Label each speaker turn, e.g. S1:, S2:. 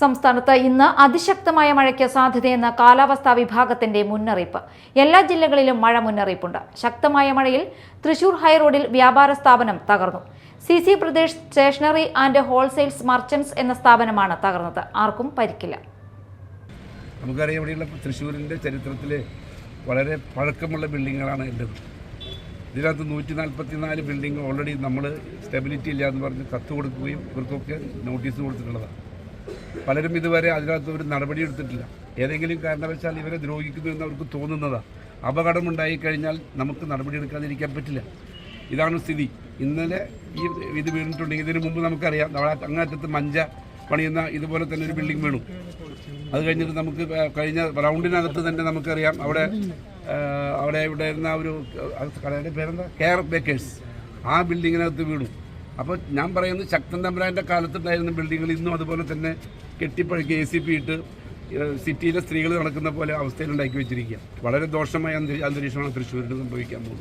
S1: സംസ്ഥാനത്ത് ഇന്ന് അതിശക്തമായ മഴയ്ക്ക് സാധ്യതയെന്ന് കാലാവസ്ഥാ വിഭാഗത്തിന്റെ മുന്നറിയിപ്പ്. എല്ലാ ജില്ലകളിലും മഴ മുന്നറിയിപ്പുണ്ട്. ശക്തമായ മഴയിൽ തൃശൂർ ഹൈറോഡിൽ വ്യാപാര സ്ഥാപനം തകർന്നു. C C Pradesh stationery and wholesales merchants എന്ന സ്ഥാപനമാണ് തകർന്നത്. ആർക്കും പരിക്കില്ല.
S2: നമുക്കറിയാം ഇവിടെയുള്ള തൃശ്ശൂരിന്റെ ചരിത്രത്തിൽ വളരെ പഴക്കമുള്ള ബിൽഡിങ്ങുകളാണ് ഉള്ളത് ഇതിനകത്ത് നൂറ്റി നാൽപ്പത്തി നാല് ബിൽഡിംഗ് ഓൾറെഡി നമ്മൾ സ്റ്റെബിലിറ്റി ഇല്ല എന്ന് പറഞ്ഞ് കത്ത് കൊടുക്കുകയും ഇവർക്കൊക്കെ നോട്ടീസ് കൊടുത്തിട്ടുള്ളതാണ്. പലരും ഇതുവരെ അതിനകത്ത് ഒരു നടപടി എടുത്തിട്ടില്ല. ഏതെങ്കിലും കാരണവശാൽ ഇവരെ ദ്രോഹിക്കുന്നു എന്ന് അവർക്ക് തോന്നുന്നതാണ് അപകടമുണ്ടായി കഴിഞ്ഞാൽ നമുക്ക് നടപടി എടുക്കാതിരിക്കാൻ പറ്റില്ല. ഇതാണ് സ്ഥിതി. ഇന്നലെ ഈ ഇത് വീണിട്ടുണ്ടെങ്കിൽ ഇതിനു മുമ്പ് നമുക്കറിയാം. നമ്മളെ അങ്ങാറ്റത്ത് മഞ്ച പണിയുന്ന ഇതുപോലെ തന്നെ ഒരു ബിൽഡിംഗ് വീണു. അത് കഴിഞ്ഞിട്ട് നമുക്ക് കഴിഞ്ഞ റൗണ്ടിനകത്ത് തന്നെ നമുക്കറിയാം. അവിടെ അവിടെ ഇവിടെ ഇരുന്ന ഒരു കടയുടെ പേരെന്താ? കെയർ ബേക്കേഴ്സ് ആ ബിൽഡിങ്ങിനകത്ത് വീണു. അപ്പോൾ ഞാൻ പറയുന്നത് ശക്തൻ തമ്പുരാന്റെ കാലത്തുണ്ടായിരുന്ന ബിൽഡിങ്ങുകൾ ഇന്നും അതുപോലെ തന്നെ കെട്ടിപ്പഴുക്കി എ സി പി ഇട്ട് സിറ്റിയിലെ സ്ത്രീകൾ നടക്കുന്ന പോലെ അവസ്ഥയിൽ ഉണ്ടാക്കി വെച്ചിരിക്കുക വളരെ ദോഷമായ അന്തരീ- അന്തരീക്ഷമാണ് തൃശ്ശൂരിൽ സംഭവിക്കാൻ പോകുന്നത്.